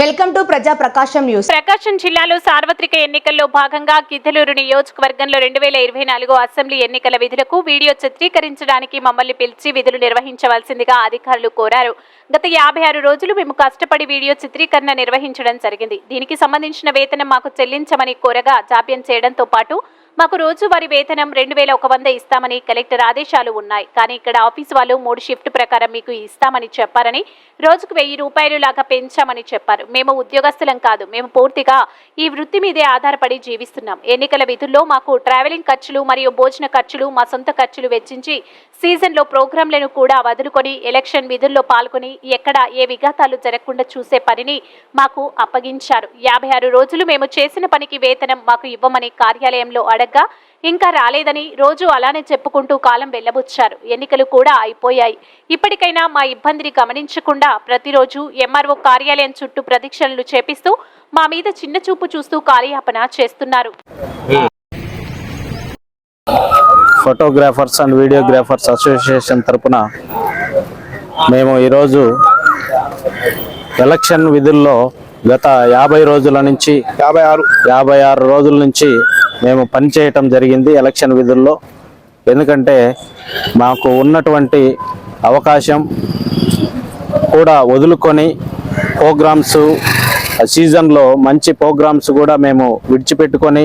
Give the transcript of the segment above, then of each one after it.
Welcome to ప్రజా ప్రకాశం news. ప్రకాశం జిల్లాలో సార్వత్రిక ఎన్నికల్లో భాగంగా గిద్దలూరు నియోజకవర్గంలో రెండు వేల ఇరవై నాలుగు అసెంబ్లీ ఎన్నికల విధులకు వీడియో చిత్రీకరించడానికి మమ్మల్ని పిలిచి విధులు నిర్వహించవలసిందిగా అధికారులు కోరారు. గత యాభై ఆరు రోజులు మేము కష్టపడి వీడియో చిత్రీకరణ నిర్వహించడం జరిగింది. దీనికి సంబంధించిన వేతనం మాకు చెల్లించమని కోరగా జాప్యం చేయడంతో పాటు మాకు రోజువారీ వేతనం రెండు వేల ఒక వంద ఇస్తామని కలెక్టర్ ఆదేశాలు ఉన్నాయి. కానీ ఇక్కడ ఆఫీస్ వాళ్ళు మూడు షిఫ్ట్ ప్రకారం మీకు ఇస్తామని చెప్పారని రోజుకు వెయ్యి రూపాయలు లాగా పెంచామని చెప్పారు. మేము ఉద్యోగస్తులం కాదు. మేము పూర్తిగా ఈ వృత్తి మీదే ఆధారపడి జీవిస్తున్నాం. ఎన్నికల విధుల్లో మాకు ట్రావెలింగ్ ఖర్చులు మరియు భోజన ఖర్చులు మా సొంత ఖర్చులు వెచ్చించి సీజన్లో ప్రోగ్రాంలను కూడా వదులుకొని ఎలక్షన్ విధుల్లో పాల్గొని ఎక్కడ ఏ విఘాతాలు జరగకుండా చూసే పనిని మాకు అప్పగించారు. యాభై ఆరు రోజులు మేము చేసిన పనికి వేతనం మాకు ఇవ్వమని కార్యాలయంలో అడగ అడగ్గా ఇంకా రాలేదని రోజు అలానే చెప్పుకుంటూ కాలం వెళ్ళబుచ్చారు. ఎన్నికలు కూడా అయిపోయాయి. ఇప్పటికైనా మా ఇబ్బందిని గమనించకుండా ప్రతిరోజు ఎంఆర్ఓ కార్యాలయం చుట్టూ ప్రదక్షిణలు చేపిస్తూ మా మీద చిన్న చూపు చూస్తూ కార్యాపన చేస్తున్నారు. ఫోటోగ్రాఫర్స్ అండ్ వీడియోగ్రాఫర్స్ అసోసియేషన్ తరపున మేము ఈరోజు ఎలక్షన్ విధుల్లో గత యాభై రోజుల నుంచి యాభై ఆరు. యాభై ఆరు రోజుల నుంచి మేము పనిచేయటం జరిగింది ఎలక్షన్ విధుల్లో. ఎందుకంటే మాకు ఉన్నటువంటి అవకాశం కూడా వదులుకొని ప్రోగ్రామ్స్ సీజన్లో మంచి ప్రోగ్రామ్స్ కూడా మేము విడిచిపెట్టుకొని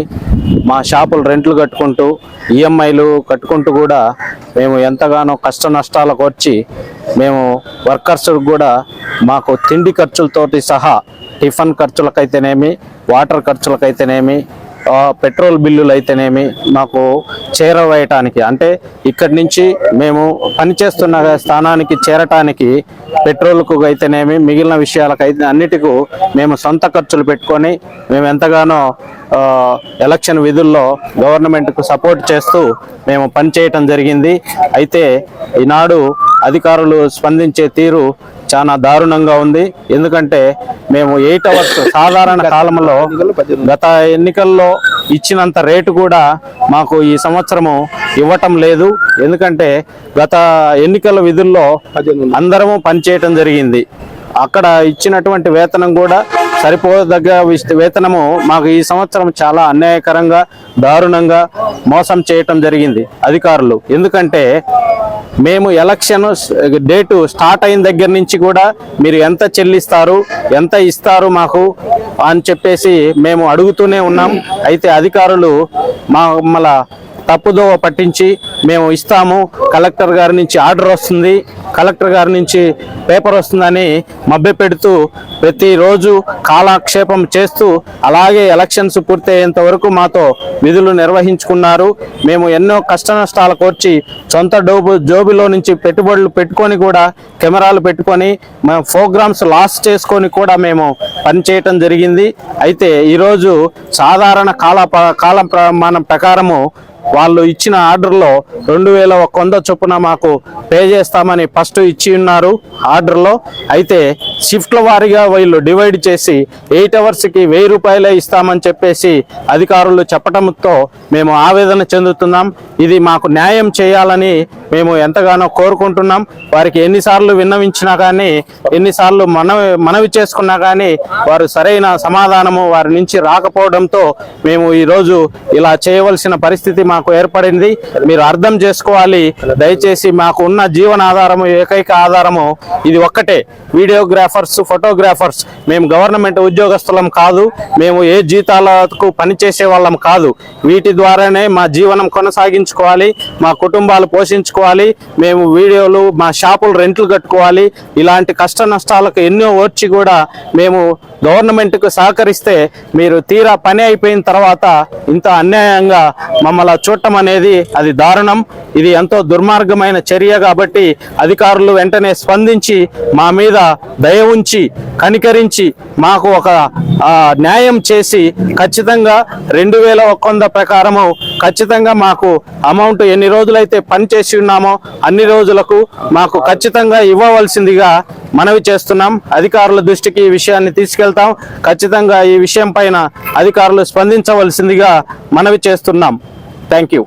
మా షాపులు రెంట్లు కట్టుకుంటూ ఈఎంఐలు కట్టుకుంటూ కూడా మేము ఎంతగానో కష్ట నష్టాలకు వచ్చి మేము వర్కర్స్ కూడా మాకు తిండి ఖర్చులతోటి సహా టిఫిన్ ఖర్చులకైతేనేమి వాటర్ ఖర్చులకైతేనేమి పెట్రోల్ బిల్లులు అయితేనేమి మాకు చేరవేయటానికి అంటే ఇక్కడి నుంచి మేము పనిచేస్తున్న స్థానానికి చేరటానికి పెట్రోల్కు అయితేనేమి మిగిలిన విషయాలకైతే అన్నిటికీ మేము సొంత ఖర్చులు పెట్టుకొని మేము ఎంతగానో ఎలక్షన్ విధుల్లో గవర్నమెంట్కు సపోర్ట్ చేస్తూ మేము పనిచేయటం జరిగింది. అయితే ఈనాడు అధికారులు స్పందించే తీరు చాలా దారుణంగా ఉంది. ఎందుకంటే మేము ఎయిట్ అవర్స్ సాధారణ కాలంలో గత ఎన్నికల్లో ఇచ్చినంత రేటు కూడా మాకు ఈ సంవత్సరము ఇవ్వటం లేదు. ఎందుకంటే గత ఎన్నికల విధుల్లో అందరము పనిచేయటం జరిగింది. అక్కడ ఇచ్చినటువంటి వేతనం కూడా సరిపోదగ్గ వేతనము మాకు ఈ సంవత్సరం చాలా అన్యాయకరంగా దారుణంగా మోసం చేయటం జరిగింది అధికారులు. ఎందుకంటే మేము ఎలక్షన్ డేటు స్టార్ట్ అయిన దగ్గర నుంచి కూడా మీరు ఎంత చెల్లిస్తారు ఎంత ఇస్తారు మాకు అని చెప్పేసి మేము అడుగుతూనే ఉన్నాం. అయితే అధికారులు మా మళ్ళా తప్పుదోవ పట్టించి మేము ఇస్తాము. కలెక్టర్ గారి నుంచి ఆర్డర్ వస్తుంది. కలెక్టర్ గారి నుంచి పేపర్ వస్తుందని మభ్యపెడుతూ ప్రతిరోజు కాలక్షేపం చేస్తూ అలాగే ఎలక్షన్స్ పూర్తయ్యేంత వరకు మాతో విధులు నిర్వహించుకున్నారు. మేము ఎన్నో కష్ట నష్టాలకు వచ్చి సొంత డోబు జోబిలో నుంచి పెట్టుబడులు పెట్టుకొని కూడా కెమెరాలు పెట్టుకొని మేము ప్రోగ్రామ్స్ లాస్ చేసుకొని కూడా మేము పనిచేయటం జరిగింది. అయితే ఈరోజు సాధారణ కాల ప- ప్రమాణం ప్రకారము వాళ్ళు ఇచ్చిన ఆర్డర్లో రెండు వేల ఒక వంద చొప్పున మాకు పే చేస్తామని ఫస్ట్ ఇచ్చి ఉన్నారు ఆర్డర్లో. అయితే షిఫ్ట్ల వారీగా వీళ్ళు డివైడ్ చేసి ఎయిట్ అవర్స్కి వెయ్యి రూపాయలే ఇస్తామని చెప్పేసి అధికారులు చెప్పడంతో మేము ఆవేదన చెందుతున్నాం. ఇది మాకు న్యాయం చేయాలని మేము ఎంతగానో కోరుకుంటున్నాం. వారికి ఎన్నిసార్లు విన్నవించినా కానీ ఎన్నిసార్లు మనవి మనవి చేసుకున్నా కానీ వారు సరైన సమాధానము వారి నుంచి రాకపోవడంతో మేము ఈరోజు ఇలా చేయవలసిన పరిస్థితి మాకు ఏర్పడింది. మీరు అర్థం చేసుకోవాలి. దయచేసి మాకు ఉన్న జీవన ఆధారము ఏకైక ఆధారము ఇది ఒక్కటే. వీడియోగ్రాఫర్స్ ఫోటోగ్రాఫర్స్ మేము గవర్నమెంట్ ఉద్యోగస్తులం కాదు. మేము ఏ జీతాలకు పనిచేసే వాళ్ళం కాదు. వీటి ద్వారానే మా జీవనం కొనసాగించుకోవాలి. మా కుటుంబాలు పోషించుకోవాలి. మేము వీడియోలు మా షాపులు రెంట్లు కట్టుకోవాలి. ఇలాంటి కష్ట నష్టాలకు ఎన్నో ఓర్చి కూడా మేము గవర్నమెంట్కు సహకరిస్తే మీరు తీరా పని అయిపోయిన తర్వాత ఇంత అన్యాయంగా మమ్మల్ని చూడటం అనేది అది దారుణం. ఇది ఎంతో దుర్మార్గమైన చర్య కాబట్టి అధికారులు వెంటనే స్పందించి మా మీద దయ ఉంచి కనికరించి మాకు ఒక న్యాయం చేసి ఖచ్చితంగా రెండు వేల ఒక ప్రకారము ఖచ్చితంగా మాకు అమౌంట్ ఎన్ని రోజులైతే పని చేసి ఉన్నామో అన్ని రోజులకు మాకు ఖచ్చితంగా ఇవ్వవలసిందిగా మనవి చేస్తున్నాం. అధికారుల దృష్టికి ఈ విషయాన్ని తీసుకెళ్తాం. ఖచ్చితంగా ఈ విషయం పైన అధికారులు స్పందించవలసిందిగా మనవి చేస్తున్నాం. Thank you